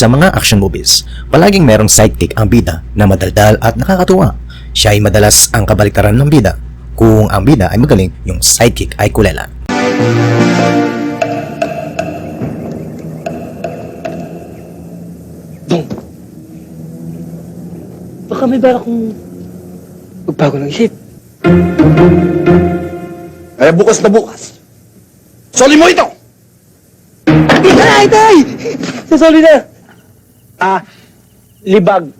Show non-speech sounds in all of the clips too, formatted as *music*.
Sa mga action movies, palaging merong sidekick ang bida na madaldal at nakakatuwa. Siya ay madalas ang kabaliktaran ng bida. Kung ang bida ay magaling, yung sidekick ay kulela. Dong. Baka may bara kong magbago ng isip. Kaya bukas na bukas. Soli mo ito! Tay, tay! Sasoli na! Ah, libag.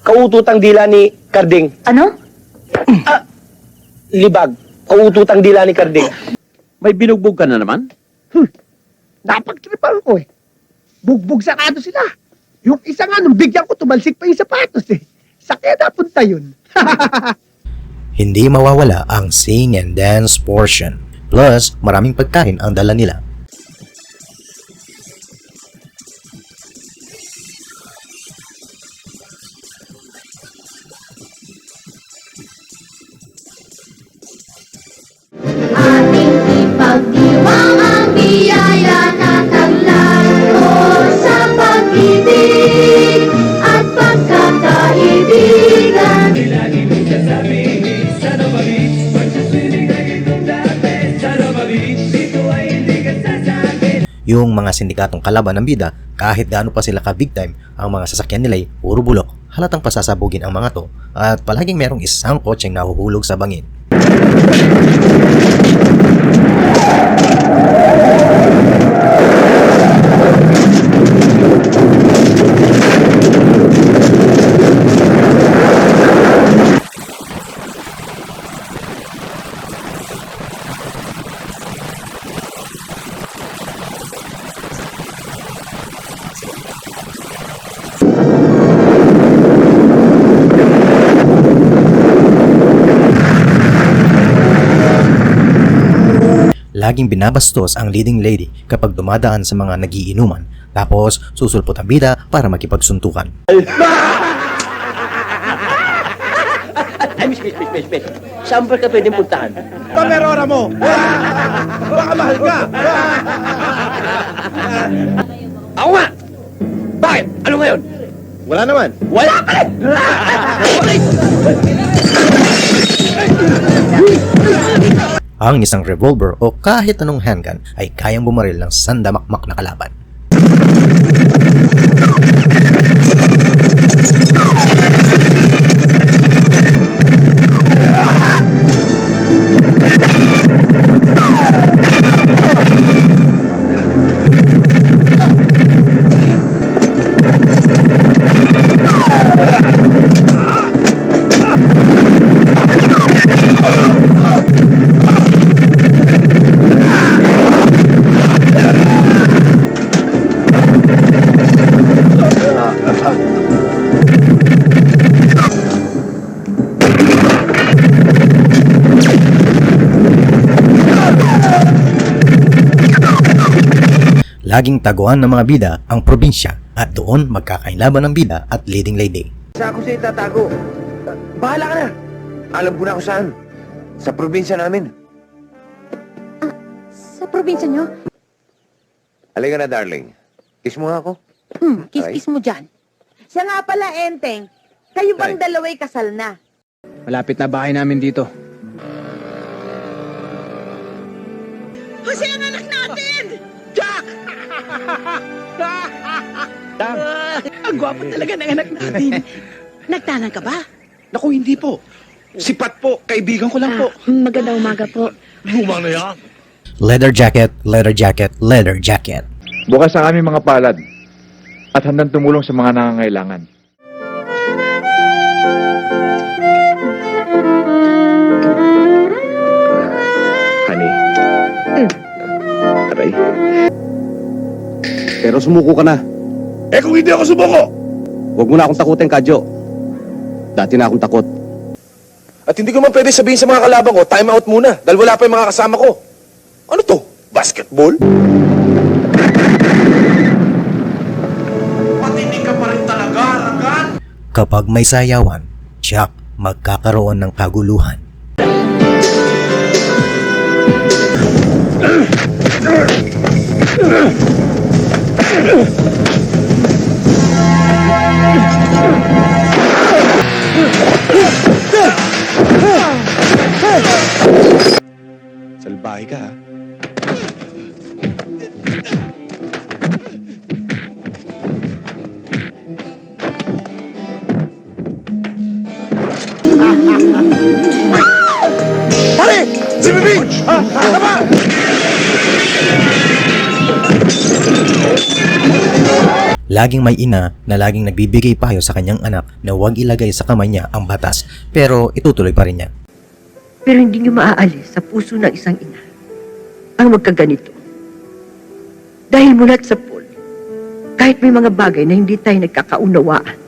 Kaututang dila ni Karding. Ano? Libag. Kaututang dila ni Karding. May binugbog ka na naman? Napagtripan ko eh. Bugbog sakado sila. Yung isa nga, nung bigyan ko, tumalsik pa yung sapatos eh. Sa kaya napunta yun. *laughs* Hindi mawawala ang sing and dance portion. Plus, maraming pagkain ang dala nila. Yung mga sindikatong kalaban ng bida, kahit gaano pa sila ka-big time, ang mga sasakyan nila ay puro bulok. Halatang pasasabugin ang mga to at palaging merong isang kotseng nahuhulog sa bangin. Laging binabastos ang leading lady kapag dumadaan sa mga nagiinuman tapos susulpot ang bida para makipagsuntukan. *laughs* Ay, miss, miss, miss, miss, miss. Saan ba ka pwedeng puntahan? Pamerora mo! Baka mahal ka! Ako nga! Bakit? Ano ngayon? Wala naman. Wala ka rin! Ang isang revolver o kahit anong handgun ay kayang bumaril ng sandamakmak na kalaban. Laging taguan ng mga bida ang probinsya at doon magkakainlaban ng bida at leading lady. Sa ako siya itatago. Ah, Bahala ka na. Alam ko na kung saan. Sa probinsya namin. Sa probinsya nyo? Halika na, darling. Kiss mo nga ako. Hmm, kiss-kiss mo dyan. Siya nga pala, Enteng. Kayo bang Ay. dalaway kasal na? Malapit na bahay namin dito. Ang gwapo talaga ng anak natin. *laughs* Nagtanang ka ba? Naku, hindi po. Sipat po. Kaibigan ko lang po. magandang umaga po. Lumang na yan. Leather jacket, leather jacket, leather jacket. Bukas ang aming mga palad at handang tumulong sa mga nangangailangan. Honey. Aray. Pero sumuko ka na. Eh kung hindi ako sumuko, Huwag mo na akong takutin, Kadyo. Dati na akong takot. At hindi ko man pwede sabihin sa mga kalaban ko, time out muna, dahil wala pa yung mga kasama ko. Ano to? Basketball? Patinig ka pa rin talaga, Ragan! Kapag may sayawan, tiyak magkakaroon ng kaguluhan. Tama! Laging may ina na laging nagbibigay payo sa kanyang anak na huwag ilagay sa kamay niya ang batas pero itutuloy pa rin niya. Pero hindi niyo maaalis sa puso ng isang ina ang magkaganito. Dahil mula sa Paul, kahit may mga bagay na hindi tayo nagkakaunawaan,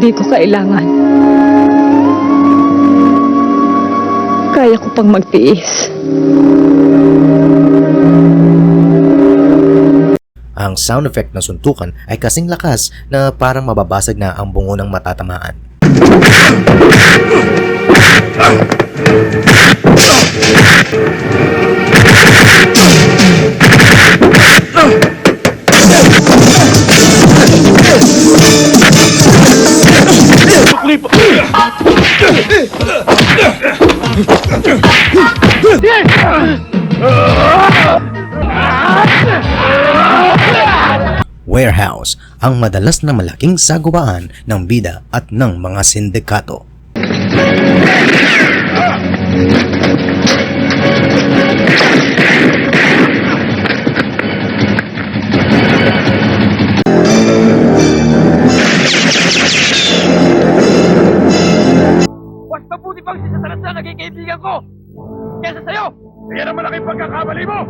Hindi ko kailangan. Ko pang magtiis. Ang sound effect ng suntukan ay kasing lakas na parang mababasag na ang bungo ng matatamaan. Warehouse, ang madalas na malaking sagubaan ng bida at ng mga sindikato. Mo!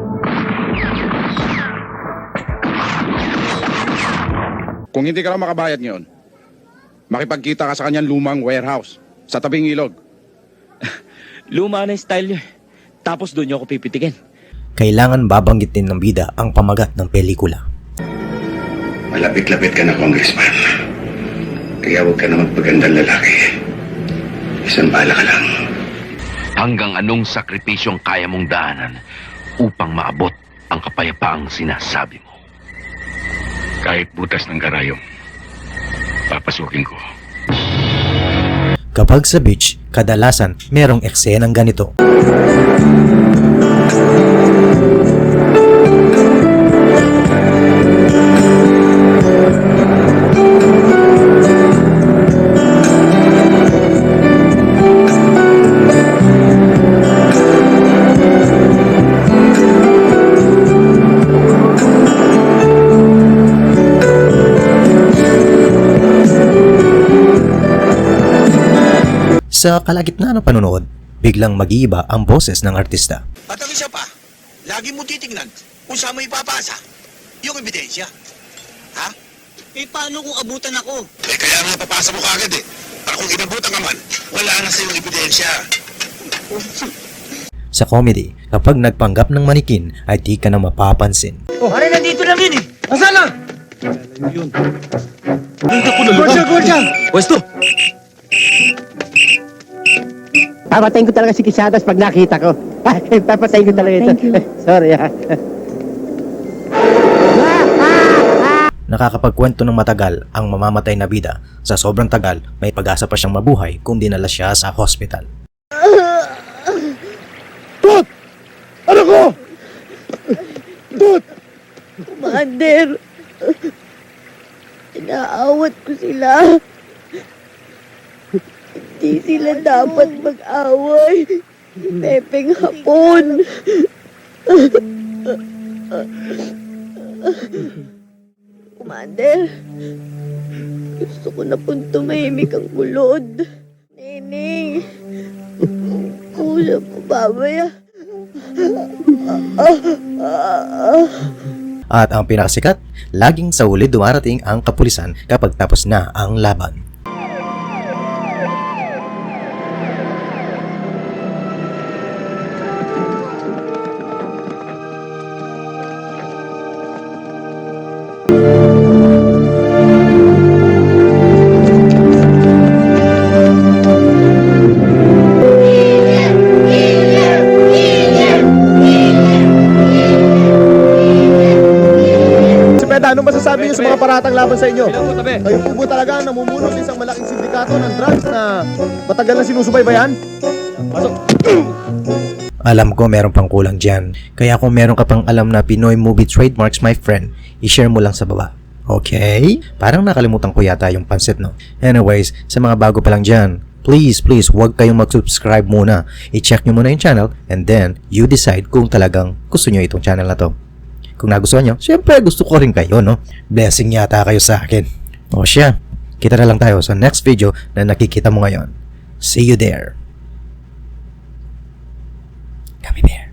Kung hindi ka raw makabayad ngayon, makipagkita ka sa kanyang lumang warehouse sa tabing ilog. *laughs* Luma na yung style niyo. eh. Tapos doon niyo ako pipitikin. Kailangan babanggitin ng bida ang pamagat ng pelikula. Malapit-lapit ka na, Congressman. Kaya huwag ka na magpagandang lalaki. Isang bala ka lang. Hanggang anong sakripisyong kaya mong daanan upang maabot ang kapayapaang sinasabi mo? Kahit butas ng karayom, papasukin ko. Kapag sa beach, kadalasan merong eksenang ganito. Sa kalagitnaan ng panonood, biglang mag-iiba ang boses ng artista. At ang isa pa, lagi mo titignan kung saan mo ipapasa yung ebidensya. Ha? Eh, paano kung abutan ako? Eh, kaya nga papasa mo kagad eh. Para kung inabutan ka man, wala na sa yung ebidensya. *laughs* Sa comedy, kapag nagpanggap ng manikin ay di ka na mapapansin. Oh, ano nandito lang yun eh? Nasaan na? Yun. Gordya, Gordya! Pwesto! Papatayin ko talaga si Kisadas pag nakita ko. *laughs* Papatayin ko talaga ito. Thank you. *laughs* Sorry ah. Nakakapagkwento ng matagal ang mamamatay na bida. Sa sobrang tagal, may pag-asa pa siyang mabuhay kung dinala siya sa hospital. Ano ko? Commander, inaawat ko sila. Hindi sila dapat mag-away. Pepeng hapon. Commander, gusto ko na pong tumahimik ang kulod. Nining, kusa po babaya. At ang pinakasikat, laging sa huli dumarating ang kapulisan kapag tapos na ang laban. Anong masasabi niyo sa mga paratang laban sa inyo? Kayo po talaga namumuno sa isang malaking sindikato ng drugs na matagal na sinusubaybayan? Pasok. Alam ko meron pang kulang dyan. Kaya kung meron ka pang alam na Pinoy movie trademarks, my friend, i-share mo lang sa baba. Okay? Parang nakalimutan ko yata yung pansit, no? Anyways, sa mga bago pa lang dyan, please, please, huwag kayong mag-subscribe muna. I-check nyo muna yung channel and then you decide kung talagang gusto nyo itong channel na to. Kung nagustuhan nyo, syempre gusto ko rin kayo, no? Blessing yata kayo sa akin. O siya, kita na lang tayo sa next video na nakikita mo ngayon. See you there. Come here.